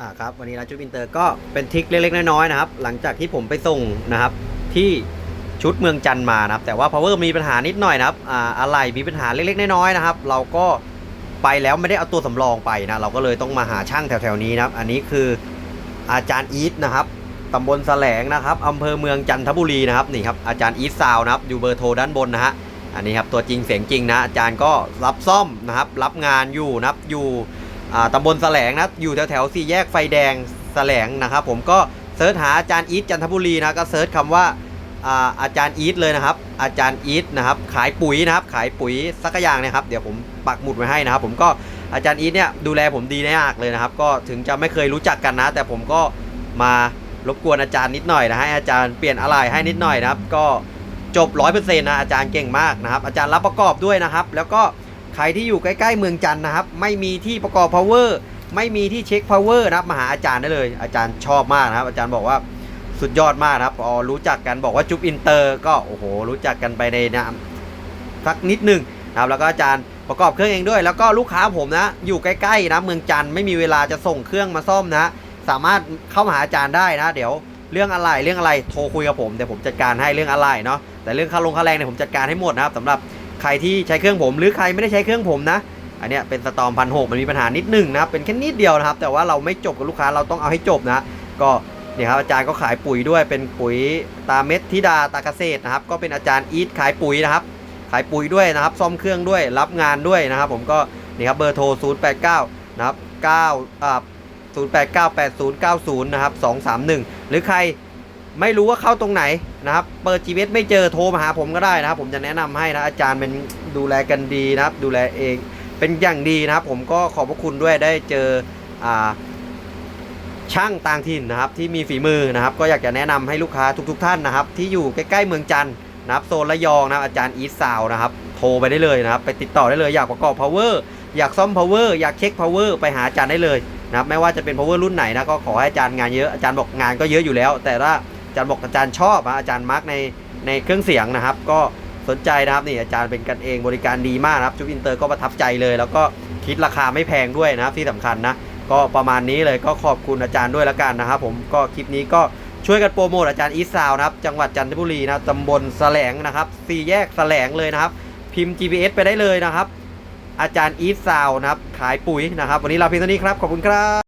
อ่าครับวันนี้นะจุดอินเตอร์ก็เป็นทริคเล็กๆน้อยๆนะครับ หลังจากที่ผมไปส่งนะครับ ที่ชุดเมืองจันทร์มานะครับ แต่ว่า power มีปัญหานิดหน่อยนะครับอ่าอะไรมีปัญหาเล็กๆน้อยๆนะครับ เราก็ไปแล้วไม่ได้เอาตัวสำรองไปนะเราก็เลยต้องมาหาช่างแถวๆนี้นะครับ อันนี้คืออาจารย์อีทนะครับตำบลแสลงนะครับอำเภอเมืองจันทบุรีนะครับนี่ครับอาจารย์อีทซาวนะครับอยู่เบอร์โทรด้านบนนะฮะอันนี้ครับตัวจริงเสียงจริงนะอาจารย์ก็รับซ่อมนะครับ รับงานอยู่นะครับอยู่ ตำบลแสลงนะ อยู่แถวแถวๆสี่แยกไฟแดงแสลงนะครับผมก็เซิร์ชหาอาจารย์อีทจันทบุรีนะก็เซิร์ชคำว่าอาอาจารย์อีทเลยนะครับ อาจารย์อีทนะครับขายปุ๋ยนะครับ ขายปุ๋ยสักอย่างนะครับ เดี๋ยวผมปักหมุดไว้ให้นะครับ ผมก็อาจารย์อีทเนี่ยดูแลผมดีมากเลยนะครับ ก็ถึงจะไม่เคยรู้จักกันนะ แต่ผมก็มารบกวนอาจารย์นิดหน่อยนะให้อาจารย์เปลี่ยนอะไรให้นิดหน่อยนะครับ ก็จบร้อยเปอร์เซ็นต์นะอาจารย์เก่งมากนะครับ อาจารย์รับประกอบด้วยนะครับ แล้วก็ ใครที่อยู่ใกล้ๆเมืองจันนะครับ ไม่มีที่ประกอบ power ไม่มีที่เช็ค power นะครับมาหาอาจารย์ได้เลย อาจารย์ชอบมากนะครับ อาจารย์บอกว่าสุดยอดมากนะครับพอรู้จักกันบอกว่าจุ๊บอินเตอร์ก็โอ้โหรู้จักกันไปในนามสักนิดหนึ่งนะครับแล้วก็อาจารย์ประกอบเครื่องเองด้วย แล้วก็ลูกค้าผมนะอยู่ใกล้ๆนะเมืองจันทร์ไม่มีเวลาจะส่งเครื่องมาซ่อมนะ สามารถเข้ามาหาอาจารย์ได้นะ เดี๋ยวเรื่องอะไรเรื่องอะไรโทรคุยกับผมเดี๋ยวผมจัดการให้เรื่องอะไรเนาะแต่เรื่องค่าลงค่าแรงเนี่ยผมจัดการให้หมดนะครับสำหรับ ใครที่ใช้เครื่องผมหรือใครไม่ได้ใช้เครื่องผมนะ อันเนี้ยเป็นสตอมพันหกมันมีปัญหานิดหนึ่งนะครับเป็นแค่นิดเดียวนะครับ แต่ว่าเราไม่จบกับลูกค้าเราต้องเอาให้จบนะก็เนี่ยครับอาจารย์ก็ขายปุ๋ยด้วยเป็นปุ๋ยตาเม็ดทิดาตาเกษตรนะครับ ก็เป็นอาจารย์อีทขายปุ๋ยนะครับ ขายปุ๋ยด้วยนะครับ ซ่อมเครื่องด้วยรับงานด้วยนะครับ ผมก็นี่ครับเบอร์โทร 089 นะครับ9อ่า0898090 นะครับ 231 หรือใคร ไม่รู้ว่าเข้าตรงไหนนะครับ เปิด GPS ไม่เจอโทรมาหาผมก็ได้นะครับ ผมจะแนะนำให้นะอาจารย์เป็นดูแลกันดีนะครับ ดูแลเองเป็นอย่างดีนะครับ ผมก็ขอบพระคุณด้วยได้เจออ่าช่างต่างถิ่นนะครับที่มีฝีมือนะครับ ก็อยากจะแนะนำให้ลูกค้าทุกๆท่านนะครับ ที่อยู่ใกล้ๆเมืองจันทร์นะครับโซนระยองนะครับอาจารย์อีทซาวนะครับ โทรไปได้เลยนะครับ ไปติดต่อได้เลยอยากประกอบ power อยากซ่อม power อยากเช็ค power ไปหาอาจารย์ได้เลยนะครับไม่ว่าจะเป็น power รุ่นไหนนะก็ขอให้อาจารย์งานเยอะอาจารย์บอกงานก็เยอะอยู่แล้ว แต่ว่าอา จารย์บอกอาจารย์ชอบอาจารย์มาร์กในในเครื่องเสียงนะครับ ก็สนใจนะครับนี่อาจารย์เป็นกันเองบริการดีมากนะครับจุ๊บอินเตอร์ก็ประทับใจเลย แล้วก็คิดราคาไม่แพงด้วยนะครับที่สำคัญนะก็ประมาณนี้เลยก็ขอบคุณอาจารย์ด้วยล้วกันนะครับผมก็คลิปนี้ก็ช่วยกันโปรโมทอาจารย์อีสาวนะครับจังหวัดจันทบุรีนะครับตำบลแสลงนะครับสี่แยกแสลงเลยนะครับ พิมพ์ GPS ไปได้เลยนะครับ อาจารย์อีสาวนะครับขายปุ๋ยนะครับ วันนี้เราเพียงเท่านี้ครับขอบคุณครับ